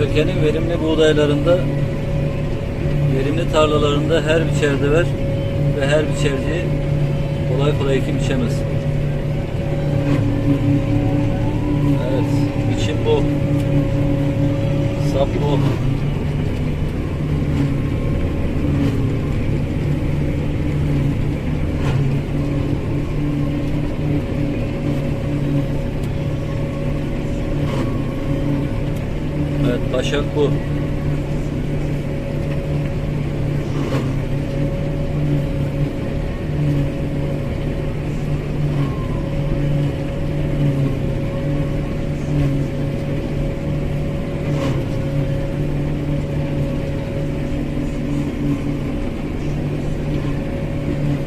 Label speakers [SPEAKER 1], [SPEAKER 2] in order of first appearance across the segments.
[SPEAKER 1] Ülkenin verimli buğdaylarında, verimli tarlalarında her biçerde ver ve her biçerci kolay kolay ekim biçemez. Evet, biçim bu. Sap bu. Başak bu.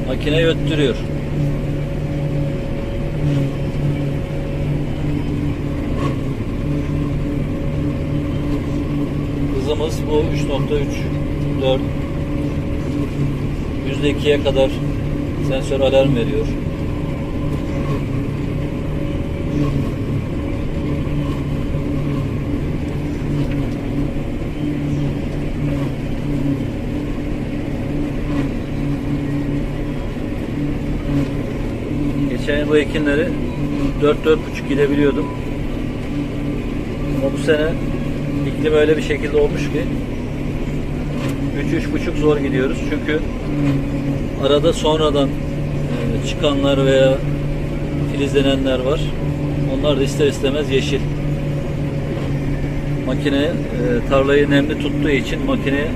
[SPEAKER 1] Makine öttürüyor. 4 %2'ye kadar sensör alarm veriyor. Geçen bu ekinleri 4-4,5 gidebiliyordum. Ama bu sene iklim öyle bir şekilde olmuş ki 3-3,5 zor gidiyoruz. Çünkü arada sonradan e, çıkanlar veya filizlenenler var. Onlar da ister istemez yeşil. Makine e, tarlayı nemli tuttuğu için makine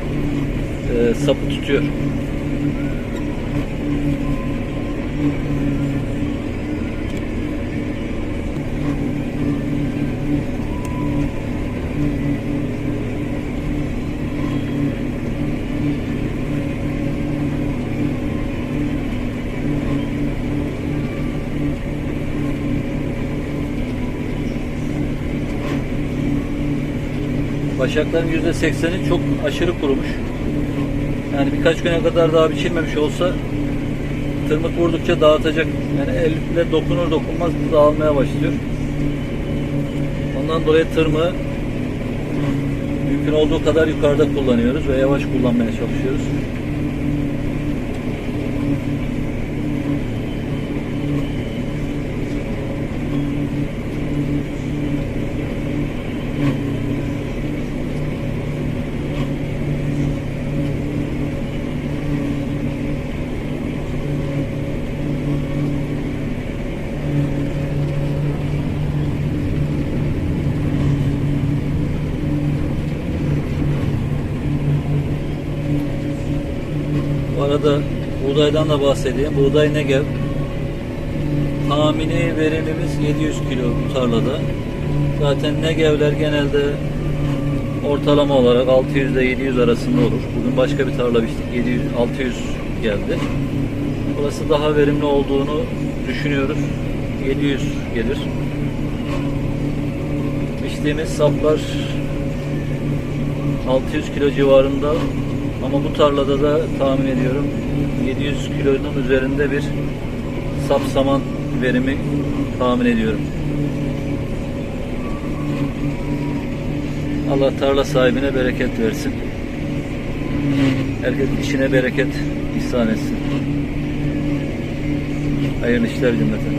[SPEAKER 1] e, sapı tutuyor. Başakların %80'i çok aşırı kurumuş. Yani birkaç güne kadar daha biçilmemiş olsa tırmık vurdukça dağıtacak. Yani elle dokunur dokunmaz dağılmaya başlıyor. Ondan dolayı tırmığı mümkün olduğu kadar yukarıda kullanıyoruz ve yavaş kullanmaya çalışıyoruz. Arada buğdaydan da bahsedeyim. Buğday Negev. Tahmini verimimiz 700 kilo tarlada. Zaten Negevler genelde ortalama olarak 600 ile 700 arasında olur. Bugün başka bir tarla biçtik. 700 600 geldi. Burası daha verimli olduğunu düşünüyoruz. 700 gelir. Biçtiğimiz saplar 600 kilo civarında ama bu tarlada da tahmin ediyorum 700 kilonun üzerinde bir sap saman verimi tahmin ediyorum. Allah tarla sahibine bereket versin. Herkes işine bereket ihsan etsin. Hayırlı işler cümleten.